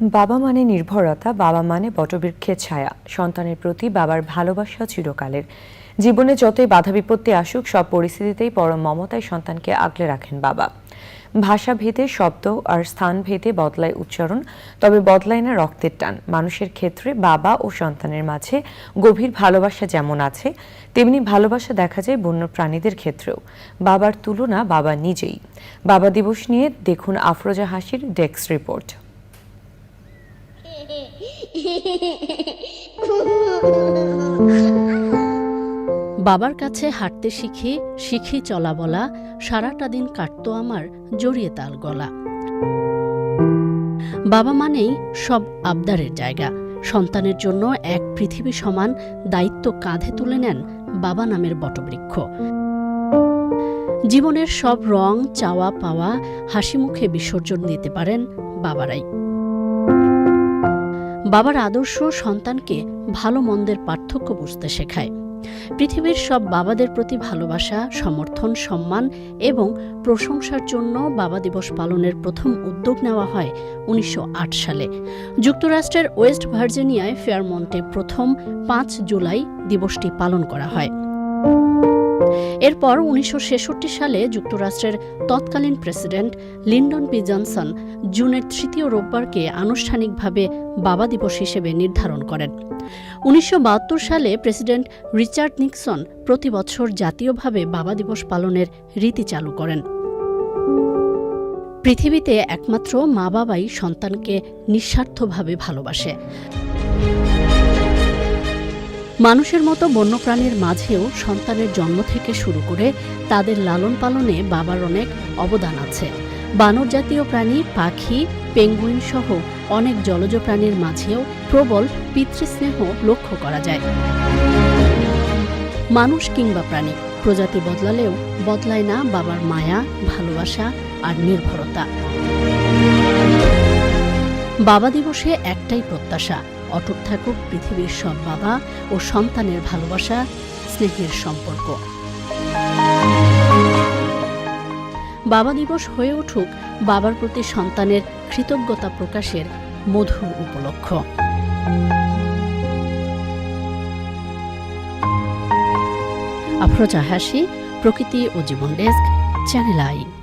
বাবা মানে নির্ভরতা, বাবা মানে বটবৃক্ষের ছায়া। সন্তানের প্রতি বাবার ভালোবাসা চিরকালের। জীবনে যতই বাধা বিপত্তি আসুক, সব পরিস্থিতিতেই পরম মমতায় সন্তানকে আগলে রাখেন বাবা। ভাষা ভেদে, শব্দ আর স্থান ভেদে বদলায় উচ্চারণ, তবে বদলায় না রক্তের টান। মানুষের ক্ষেত্রে বাবা ও সন্তানের মাঝে গভীর ভালোবাসা যেমন আছে, তেমনি ভালোবাসা দেখা যায় বন্য প্রাণীদের ক্ষেত্রেও। বাবার তুলনা বাবা নিজেই। বাবা দিবস নিয়ে দেখুন আফরোজা হাসির ডেস্ক রিপোর্ট। বাবার কাছে হাঁটতে শিখে, শিখি চলা বলা, সারাটা দিন কাটত আমার জড়িয়ে তাল গলা। বাবা মানেই সব আবদারের জায়গা। সন্তানের জন্য এক পৃথিবী সমান দায়িত্ব কাঁধে তুলে নেন বাবা নামের বটবৃক্ষ। জীবনের সব রং চাওয়া পাওয়া হাসি মুখে বিসর্জন দিতে পারেন বাবারাই। বাবার আদর্শ সন্তানকে ভালো মন্দের পার্থক্য বুঝতে শেখায়। পৃথিবীর সব বাবাদের প্রতি ভালোবাসা, সমর্থন, সম্মান এবং প্রশংসার জন্য বাবা দিবস পালনের প্রথম উদ্যোগ নেওয়া হয় উনিশশো আট সালে। যুক্তরাষ্ট্রের ওয়েস্ট ভার্জিনিয়ায় ফেয়ারমন্টে প্রথম পাঁচ জুলাই দিবসটি পালন করা হয়। এরপর উনিশশো ছেষট্টি সালে যুক্তরাষ্ট্রের তৎকালীন প্রেসিডেন্ট লিন্ডন বি জনসন জুনের তৃতীয় রোববারকে আনুষ্ঠানিকভাবে বাবা দিবস হিসেবে নির্ধারণ করেন। উনিশশো বাহাত্তর সালে প্রেসিডেন্ট রিচার্ড নিক্সন প্রতি বছর জাতীয়ভাবে বাবা দিবস পালনের রীতি চালু করেন। পৃথিবীতে একমাত্র মা বাবাই সন্তানকে নিঃস্বার্থভাবে ভালোবাসে। মানুষের মতো বন্যপ্রাণীর মাঝেও সন্তানের জন্ম থেকে শুরু করে তাদের লালন পালনে বাবার অনেক অবদান আছে। বানর জাতীয় প্রাণী, পাখি, পেঙ্গুইন সহ অনেক জলজ প্রাণীর মাঝেও প্রবল পিতৃস্নেহ লক্ষ্য করা যায়। মানুষ কিংবা প্রাণী, প্রজাতি বদলালেও বদলায় না বাবার মায়া, ভালোবাসা আর নির্ভরতা। বাবা দিবসে একটাই প্রত্যাশা অটুট থাকুক পৃথিবীর সব বাবা ও সন্তানের ভালোবাসা, স্নেহের সম্পর্ক। বাবা দিবস হয়ে উঠুক বাবার প্রতি সন্তানের কৃতজ্ঞতা প্রকাশের মধুর উপলক্ষ। আফরোজা হাসি, প্রকৃতি ও জীবন ডেস্ক, চ্যানেল আই।